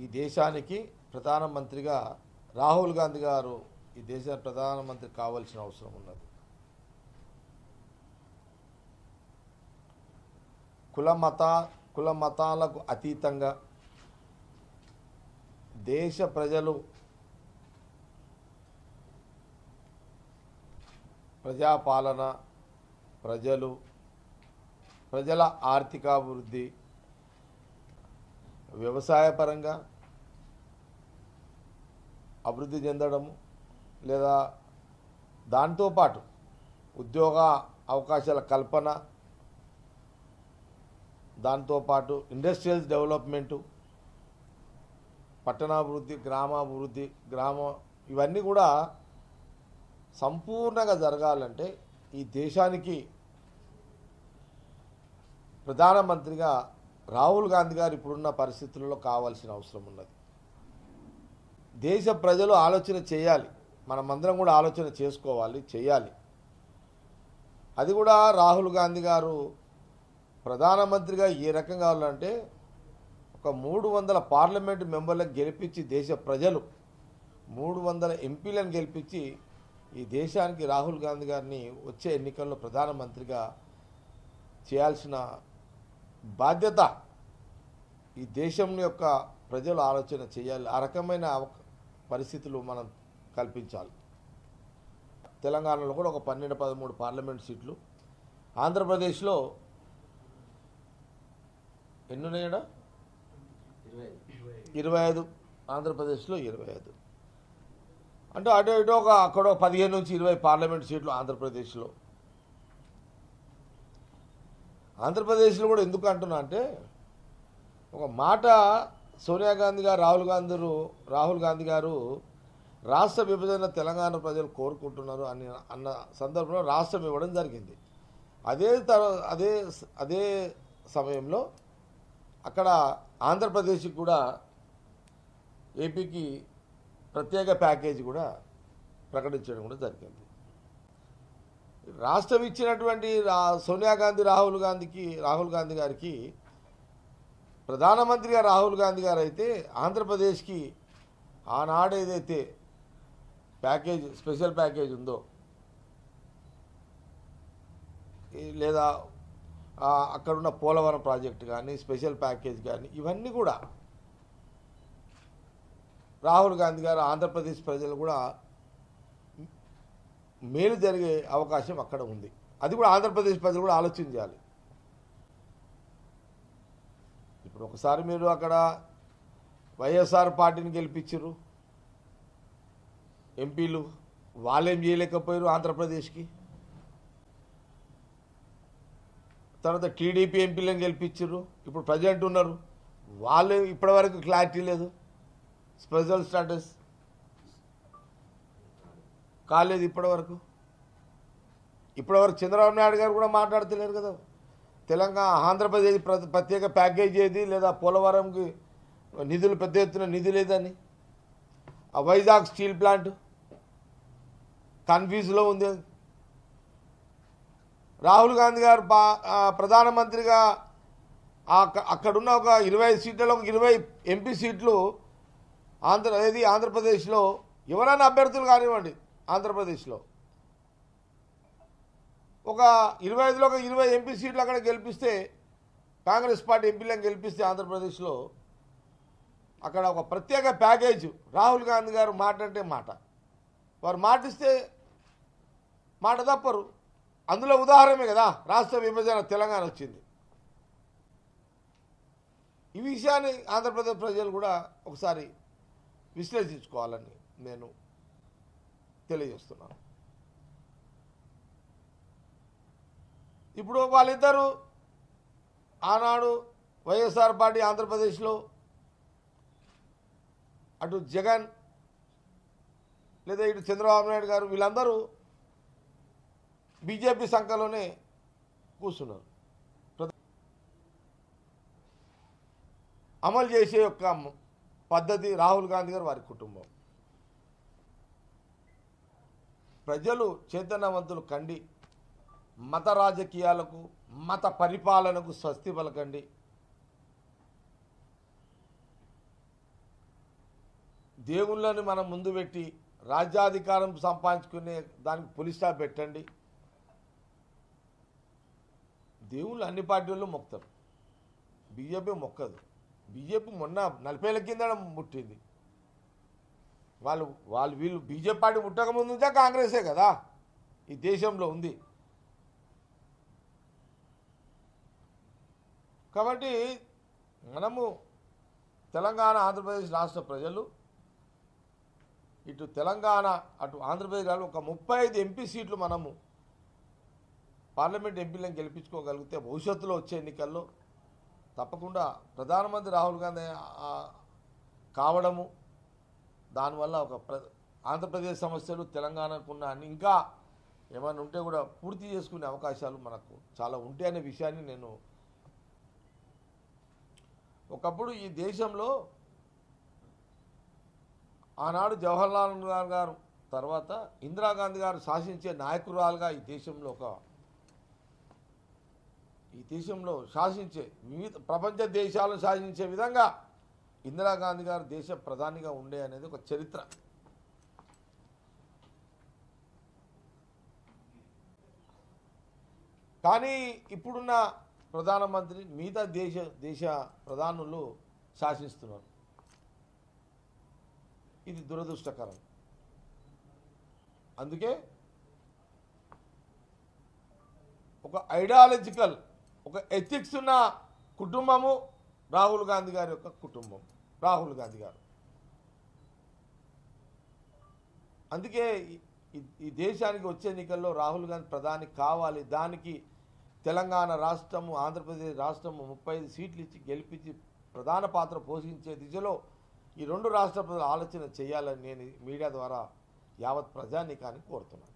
ఈ దేశానికి ప్రధానమంత్రిగా రాహుల్ గాంధీ గారు ఈ దేశ ప్రధానమంత్రి కావాల్సిన అవసరం ఉన్నది. కుల మత కుల మతాలకు అతీతంగా దేశ ప్రజలు ప్రజాపాలన ప్రజలు ప్రజల ఆర్థికాభివృద్ధి వ్యవసాయపరంగా అభివృద్ధి చెందడము లేదా దాంతోపాటు ఉద్యోగ అవకాశాల కల్పన దాంతోపాటు ఇండస్ట్రియల్ డెవలప్మెంటు పట్టణాభివృద్ధి గ్రామాభివృద్ధి గ్రామ ఇవన్నీ కూడా సంపూర్ణంగా జరగాలంటే ఈ దేశానికి ప్రధానమంత్రిగా రాహుల్ గాంధీ గారు ఇప్పుడున్న పరిస్థితుల్లో కావాల్సిన అవసరం ఉన్నది. దేశ ప్రజలు ఆలోచన చేయాలి. మనమందరం కూడా ఆలోచన చేసుకోవాలి చేయాలి. అది కూడా రాహుల్ గాంధీ గారు ప్రధానమంత్రిగా ఏ రకంగా కావాలంటే ఒక మూడు వందల పార్లమెంటు మెంబర్లకు గెలిపించి దేశ ప్రజలు మూడు వందల ఎంపీలను గెలిపించి ఈ దేశానికి రాహుల్ గాంధీ గారిని వచ్చే ఎన్నికల్లో ప్రధానమంత్రిగా చేయాల్సిన బాధ్యత ఈ దేశం యొక్క ప్రజలు ఆలోచన చేయాలి. ఆ రకమైన పరిస్థితులు మనం కల్పించాలి. తెలంగాణలో కూడా ఒక పన్నెండు పదమూడు పార్లమెంట్ సీట్లు. ఆంధ్రప్రదేశ్లో ఎన్నున్నాయడా? ఇరవై ఐదు. ఆంధ్రప్రదేశ్లో ఇరవై ఐదు. అంటే అటు ఇటు ఒక అక్కడ పదిహేను నుంచి ఇరవై పార్లమెంట్ సీట్లు ఆంధ్రప్రదేశ్లో. ఆంధ్రప్రదేశ్లో కూడా ఎందుకు అంటున్నా అంటే ఒక మాట సోనియా గాంధీ గారు రాహుల్ గాంధీ రాహుల్ గాంధీ గారు రాష్ట్ర విభజన తెలంగాణ ప్రజలు కోరుకుంటున్నారు అని అన్న సందర్భంలో రాష్ట్రం ఇవ్వడం జరిగింది. అదే అదే అదే సమయంలో అక్కడ ఆంధ్రప్రదేశ్కి కూడా ఏపీకి ప్రత్యేక ప్యాకేజీ కూడా ప్రకటించడం కూడా జరిగింది. రాష్ట్రం ఇచ్చినటువంటి సోనియా గాంధీ రాహుల్ గాంధీకి రాహుల్ గాంధీ గారికి ప్రధానమంత్రిగా రాహుల్ గాంధీ గారు అయితే ఆంధ్రప్రదేశ్కి ఆనాడు ఏదైతే ప్యాకేజ్ స్పెషల్ ప్యాకేజ్ ఉందో లేదా అక్కడున్న పోలవరం ప్రాజెక్టు కానీ స్పెషల్ ప్యాకేజ్ కానీ ఇవన్నీ కూడా రాహుల్ గాంధీ గారు ఆంధ్రప్రదేశ్ ప్రజలు కూడా మేలు జరిగే అవకాశం అక్కడ ఉంది. అది కూడా ఆంధ్రప్రదేశ్ ప్రజలు కూడా ఆలోచన చేయాలి ఇప్పుడు ఒకసారి మీరు అక్కడ వైఎస్ఆర్ పార్టీని గెలిపించరు ఎంపీలు వాళ్ళేం చేయలేకపోయారు ఆంధ్రప్రదేశ్కి. తర్వాత టీడీపీ ఎంపీలను గెలిపించారు ఇప్పుడు ప్రజెంట్ ఉన్నారు. వాళ్ళు ఇప్పటివరకు క్లారిటీ లేదు. స్పెషల్ స్టాటస్ కాలేదు ఇప్పటివరకు. ఇప్పటివరకు చంద్రబాబు నాయుడు గారు కూడా మాట్లాడతలేరు కదా. తెలంగాణ ఆంధ్రప్రదేశ్ ప్ర- ప్రత్యేక ప్యాకేజీ ఏది లేదా పోలవరంకి నిధులు పెద్ద ఎత్తున నిధి లేదని. ఆ వైజాగ్ స్టీల్ ప్లాంట్ కన్ఫ్యూజ్లో ఉంది. రాహుల్ గాంధీ గారు పా ప్రధానమంత్రిగా అక్కడున్న ఒక ఇరవై సీట్లలో ఒక ఇరవై ఎంపీ సీట్లు ఆంధ్ర ఏది ఆంధ్రప్రదేశ్లో ఎవరైనా అభ్యర్థులు కానివ్వండి. ఆంధ్రప్రదేశ్లో. ఒక ఇరవై ఐదులో ఒక ఇరవై ఎంపీ సీట్లు అక్కడ గెలిపిస్తే కాంగ్రెస్ పార్టీ ఎంపీలను గెలిపిస్తే ఆంధ్రప్రదేశ్లో అక్కడ ఒక ప్రత్యేక ప్యాకేజ్. రాహుల్ గాంధీ గారు మాట అంటే మాట. వారు మాటిస్తే మాట తప్పరు. అందులో ఉదాహరణమే కదా రాష్ట్ర విభజన తెలంగాణ వచ్చింది. ఈ విషయాన్ని ఆంధ్రప్రదేశ్ ప్రజలు కూడా ఒకసారి విశ్లేషించుకోవాలని నేను తెలియజేస్తున్నాను. ఇప్పుడు వాళ్ళిద్దరూ ఆనాడు వైఎస్ఆర్ పార్టీ ఆంధ్రప్రదేశ్లో అటు జగన్ లేదా ఇటు చంద్రబాబు నాయుడు గారు వీళ్ళందరూ బీజేపీ సంఖలోనే కూర్చున్నారు. అమలు చేసే యొక్క పద్ధతి రాహుల్ గాంధీ గారు వారి కుటుంబం. ప్రజలు చైతన్యవంతులు కండి. మత రాజకీయాలకు మత పరిపాలనకు స్వస్తి పలకండి. దేవుళ్ళని మనం ముందు పెట్టి రాజ్యాధికారం సంపాదించుకునే దానికి పులి పెట్టండి. దేవుళ్ళు అన్ని పార్టీల్లో మొక్తారు బీజేపీ మొక్కదు. బీజేపీ మొన్న నలభై కింద ముట్టింది వాళ్ళు వాళ్ళు వీళ్ళు బీజేపీ పార్టీ పుట్టకముందు నుంచే కాంగ్రెసే కదా. ఈ దేశంలో ఉంది. కాబట్టి మనము తెలంగాణ ఆంధ్రప్రదేశ్ రాష్ట్ర ప్రజలు ఇటు తెలంగాణ అటు ఆంధ్రప్రదేశ్ కానీ ఒక ముప్పై ఐదు ఎంపీ సీట్లు మనము పార్లమెంట్ ఎంపీలను గెలిపించుకోగలిగితే భవిష్యత్తులో వచ్చే ఎన్నికల్లో తప్పకుండా ప్రధానమంత్రి రాహుల్ గాంధీ కావడము దానివల్ల ఒక ప్ర ఆంధ్రప్రదేశ్ సమస్యలు తెలంగాణకున్న ఇంకా ఏమైనా ఉంటే కూడా పూర్తి చేసుకునే అవకాశాలు మనకు చాలా ఉంటాయి అనే విషయాన్ని నేను ఒకప్పుడు ఈ దేశంలో ఆనాడు జవహర్లాల్ నెహ్రూ గారు తర్వాత ఇందిరాగాంధీ గారు శాసించే నాయకురాలుగా ఈ దేశంలో ఒక ఈ దేశంలో శాసించే వివిధ ప్రపంచ దేశాలను శాసించే విధంగా ఇందిరాగాంధీ గారు దేశ ప్రధానిగా ఉండే అనేది ఒక చరిత్ర. కానీ ఇప్పుడున్న ప్రధానమంత్రి మిగతా దేశ దేశ ప్రధానులు శాసిస్తున్నారు. ఇది దురదృష్టకరం. అందుకే ఒక ఐడియాలజికల్ ఒక ఎథిక్స్ ఉన్న కుటుంబము రాహుల్ గాంధీ గారి యొక్క కుటుంబం. రాహుల్ గాంధీ గారు. అందుకే ఈ- దేశానికి వచ్చే ఎన్నికల్లో రాహుల్ గాంధీ ప్రధాని కావాలి. దానికి తెలంగాణ రాష్ట్రము ఆంధ్రప్రదేశ్ రాష్ట్రము ముప్పై సీట్లు ఇచ్చి గెలిపించి ప్రధాన పాత్ర పోషించే దిశలో ఈ రెండు రాష్ట్ర ప్రజలు ఆలోచన చేయాలని నేను మీడియా ద్వారా యావత్ ప్రజానీకాన్ని కోరుతున్నాను.